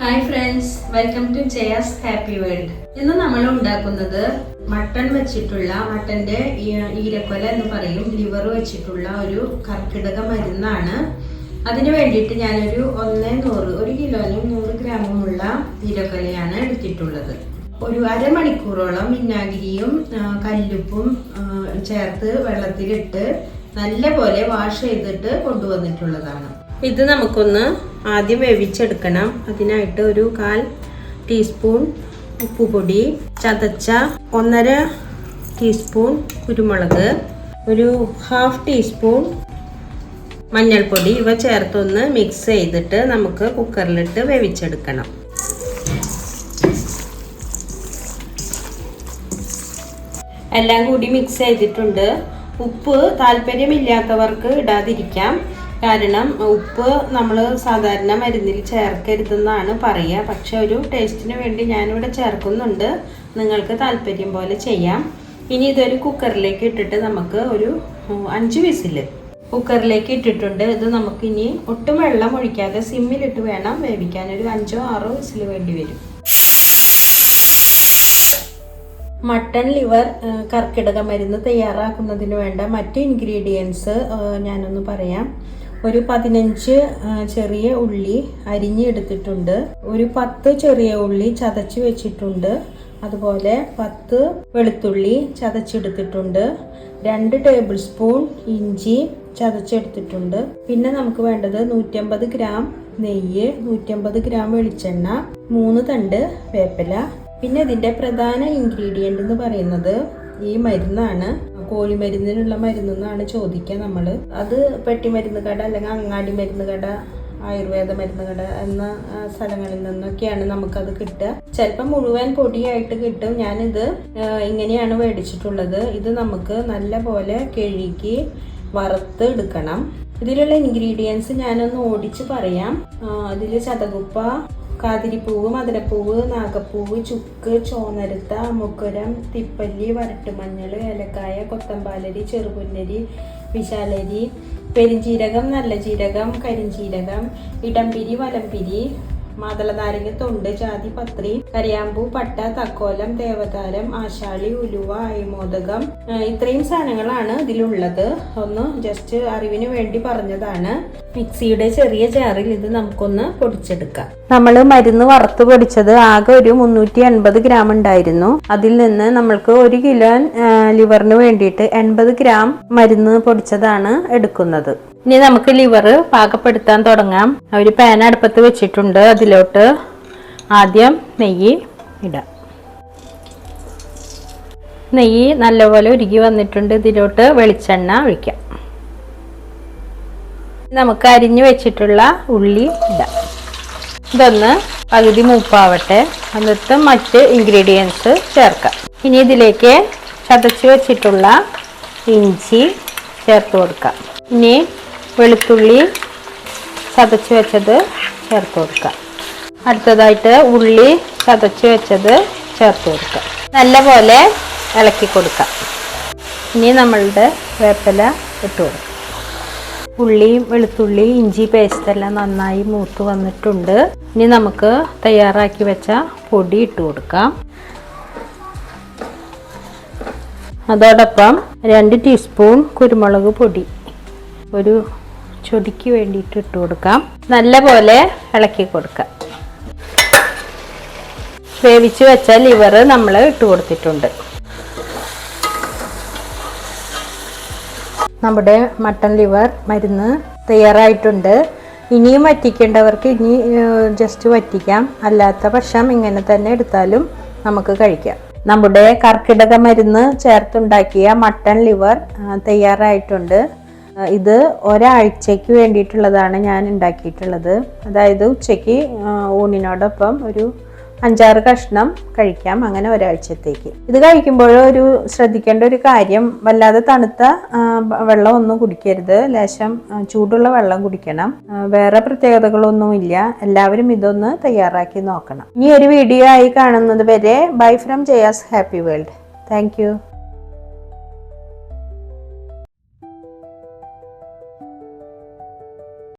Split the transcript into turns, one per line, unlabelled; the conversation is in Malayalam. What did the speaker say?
Hi friends welcome to Jaya's happy world ഇന്ന് നമ്മൾ ഉണ്ടാക്കുന്നത് മട്ടൺ വെച്ചിട്ടുള്ള മട്ടന്റെ ഈരക്കൊല എന്ന് പറയും ലിവർ വെച്ചിട്ടുള്ള ഒരു കർക്കിടക മരുന്നാണ്. അതിന് വേണ്ടിയിട്ട് ഞാനൊരു ഒന്ന് നൂറ് ഒരു കിലോനും നൂറ് ഗ്രാമുമുള്ള ഈരക്കൊലയാണ് എടുത്തിട്ടുള്ളത്. ഒരു അരമണിക്കൂറോളം വിനാഗിരിയും കല്ലുപ്പും ചേർത്ത് വെള്ളത്തിലിട്ട് നല്ല പോലെ വാഷ് ചെയ്തിട്ട് കൊണ്ടുവന്നിട്ടുള്ളതാണ്. ഇത് നമുക്കൊന്ന് ആദ്യം വേവിച്ചെടുക്കണം. അതിനായിട്ട് ഒരു കാൽ ടീസ്പൂൺ ഉപ്പുപൊടി ചതച്ച ഒന്നര ടീസ്പൂൺ കുരുമുളക് ഒരു ഹാഫ് ടീസ്പൂൺ മഞ്ഞൾപ്പൊടി ഇവ ചേർത്തൊന്ന് മിക്സ് ചെയ്തിട്ട് നമുക്ക് കുക്കറിലിട്ട് വേവിച്ചെടുക്കണം. എല്ലാം കൂടി മിക്സ് ചെയ്തിട്ടുണ്ട്. ഉപ്പ് താല്പര്യമില്ലാത്തവർക്ക് ഇടാതിരിക്കാം. കാരണം ഉപ്പ് നമ്മൾ സാധാരണ മരുന്നിൽ ചേർക്കരുതെന്നാണ് പറയുക പക്ഷെ ഒരു ടേസ്റ്റിന് വേണ്ടി ഞാനിവിടെ ചേർക്കുന്നുണ്ട്. നിങ്ങൾക്ക് താല്പര്യം പോലെ ചെയ്യാം. ഇനി ഇതൊരു കുക്കറിലേക്ക് ഇട്ടിട്ട് നമുക്ക് ഒരു അഞ്ച് വിസിൽ കുക്കറിലേക്ക് ഇട്ടിട്ടുണ്ട്. ഇത് നമുക്ക് ഇനി ഒട്ടും വെള്ളം ഒഴിക്കാതെ സിമ്മിലിട്ട് വേണം വേവിക്കാൻ. ഒരു അഞ്ചോ ആറോ വിസിൽ വേണ്ടി വരും. മട്ടൺ ലിവർ കർക്കിടക മരുന്ന് തയ്യാറാക്കുന്നതിന് വേണ്ട മറ്റ് ഇൻഗ്രീഡിയൻസ് ഞാനൊന്ന് പറയാം. ഒരു പതിനഞ്ച് ചെറിയ ഉള്ളി അരിഞ്ഞെടുത്തിട്ടുണ്ട് ഒരു പത്ത് ചെറിയ ഉള്ളി ചതച്ച് വെച്ചിട്ടുണ്ട്. അതുപോലെ പത്ത് വെളുത്തുള്ളി ചതച്ചെടുത്തിട്ടുണ്ട്. രണ്ട് ടേബിൾ സ്പൂൺ ഇഞ്ചി ചതച്ചെടുത്തിട്ടുണ്ട്. പിന്നെ നമുക്ക് വേണ്ടത് നൂറ്റമ്പത് ഗ്രാം നെയ്യ് നൂറ്റമ്പത് ഗ്രാം വെളിച്ചെണ്ണ മൂന്ന് തണ്ട് വേപ്പില. പിന്നെ ഇതിന്റെ പ്രധാന ഇൻഗ്രീഡിയന്റ് എന്ന് പറയുന്നത് ഈ മരുന്നാണ്. കോഴിമരുന്നിനുള്ള മരുന്നെന്നാണ് ചോദിക്കുക നമ്മൾ അത് പെട്ടിമരുന്ന് കട അല്ലെങ്കിൽ അങ്ങാടി മരുന്ന് കട ആയുർവേദ മരുന്ന് കട എന്ന സ്ഥലങ്ങളിൽ നിന്നൊക്കെയാണ് നമുക്കത് കിട്ടുക. ചിലപ്പോൾ മുഴുവൻ പൊടിയായിട്ട് കിട്ടും. ഞാനിത് ഇങ്ങനെയാണ് മേടിച്ചിട്ടുള്ളത്. ഇത് നമുക്ക് നല്ല പോലെ കഴുകി വറുത്ത് എടുക്കണം. ഇതിലുള്ള ഇൻഗ്രീഡിയൻസ് ഞാനൊന്ന് ഓടിച്ച് പറയാം. അതിൽ ചതകുപ്പ കാതിരിപ്പൂവ് മധുരപ്പൂവ് നാഗപ്പൂവ് ചുക്ക് ചോനരുത്ത മുക്കുരം തിപ്പല്ലി വരട്ടുമഞ്ഞൾ ഏലക്കായ കൊത്തമ്പാലരി ചെറുപുന്നരി വിശാലരി പെരിഞ്ജീരകം നല്ല ജീരകം കരിഞ്ചീരകം ഇടംപിരി വലംപിരി മാതളനാരങ്ങ തൊണ്ട് ജാതി പത്രി കരിയാമ്പൂ പട്ട തക്കോലം ദേവതാരം ആശാളി ഉലുവ അയമോദകം. ഇത്രയും സാധനങ്ങളാണ് ഇതിലുള്ളത്. ഒന്ന് ജസ്റ്റ് അറിവിന് വേണ്ടി പറഞ്ഞതാണ്. മിക്സിയുടെ ചെറിയ ജാറിൽ ഇത് നമുക്കൊന്ന് പൊടിച്ചെടുക്കാം. നമ്മൾ മരുന്ന് വറുത്ത് പൊടിച്ചത് ആകെ ഒരു മുന്നൂറ്റി എൺപത് ഗ്രാം ഉണ്ടായിരുന്നു. അതിൽ നിന്ന് നമ്മൾക്ക് ഒരു കിലോ ലിവറിന് വേണ്ടിയിട്ട് എൺപത് ഗ്രാം മരുന്ന് പൊടിച്ചതാണ് എടുക്കുന്നത്. ഇനി നമുക്ക് ലിവർ പാകപ്പെടുത്താൻ തുടങ്ങാം. ഒരു പാൻ അടുപ്പത്ത് വെച്ചിട്ടുണ്ട്. അതിലോട്ട് ആദ്യം നെയ്യ് ഇടാം. നെയ്യ് നല്ലപോലെ ഉരുകി വന്നിട്ടുണ്ട്. ഇതിലോട്ട് വെളിച്ചെണ്ണ ഒഴിക്കാം. നമുക്ക് അരിഞ്ഞു വെച്ചിട്ടുള്ള ഉള്ളി ഇടാം. ഇതൊന്ന് പകുതി മൂപ്പാവട്ടെ. എന്നിട്ട് മറ്റ് ഇൻഗ്രീഡിയൻസ് ചേർക്കാം. ഇനി ഇതിലേക്ക് ചതച്ച് വെച്ചിട്ടുള്ള ഇഞ്ചി ചേർത്ത് കൊടുക്കാം. ഇനി വെളുത്തുള്ളി ചതച്ച് വെച്ചത് ചേർത്ത് കൊടുക്കാം. അടുത്തതായിട്ട് ഉള്ളി ചതച്ച് വെച്ചത് ചേർത്ത് കൊടുക്കാം. നല്ലപോലെ ഇളക്കി കൊടുക്കാം. ഇനി നമ്മളുടെ വേപ്പില ഇട്ട് കൊടുക്കാം. ഉള്ളിയും വെളുത്തുള്ളി ഇഞ്ചി പേസ്റ്റ് എല്ലാം നന്നായി മൂത്ത് വന്നിട്ടുണ്ട്. ഇനി നമുക്ക് തയ്യാറാക്കി വെച്ച പൊടി ഇട്ട് കൊടുക്കാം. അതോടൊപ്പം രണ്ട് ടീസ്പൂൺ കുരുമുളക് പൊടി ഒരു ചൊടിക്ക് വേണ്ടിയിട്ട് ഇട്ട് കൊടുക്കാം. നല്ല പോലെ ഇളക്കി കൊടുക്കാം. വേവിച്ച് വെച്ച ലിവർ നമ്മൾ ഇട്ട് കൊടുത്തിട്ടുണ്ട്. നമ്മുടെ മട്ടൺ ലിവർ മരുന്ന് തയ്യാറായിട്ടുണ്ട്. ഇനിയും വറ്റിക്കേണ്ടവർക്ക് ഇനി ജസ്റ്റ് വറ്റിക്കാം. അല്ലാത്ത പക്ഷം ഇങ്ങനെ തന്നെ എടുത്താലും നമുക്ക് കഴിക്കാം. നമ്മുടെ കർക്കിടക മരുന്ന് ചേർത്തുണ്ടാക്കിയ മട്ടൺ ലിവർ തയ്യാറായിട്ടുണ്ട്. ഇത് ഒരാഴ്ചയ്ക്ക് വേണ്ടിയിട്ടുള്ളതാണ് ഞാൻ ഉണ്ടാക്കിയിട്ടുള്ളത്. അതായത് ഉച്ചയ്ക്ക് ഊണിനോടൊപ്പം ഒരു അഞ്ചാറ് കഷ്ണം കഴിക്കാം അങ്ങനെ ഒരാഴ്ചത്തേക്ക്. ഇത് കഴിക്കുമ്പോൾ ഒരു ശ്രദ്ധിക്കേണ്ട ഒരു കാര്യം വല്ലാതെ തണുത്ത വെള്ളം ഒന്നും കുടിക്കരുത്. ലേശം ചൂടുള്ള വെള്ളം കുടിക്കണം. വേറെ വേറെ പ്രത്യേകതകളൊന്നുമില്ല എല്ലാവരും ഇതൊന്ന് തയ്യാറാക്കി നോക്കണം. ഇനി ഒരു വീഡിയോ ആയി കാണുന്നത് വരെ bye from Jaya's happy world. Thank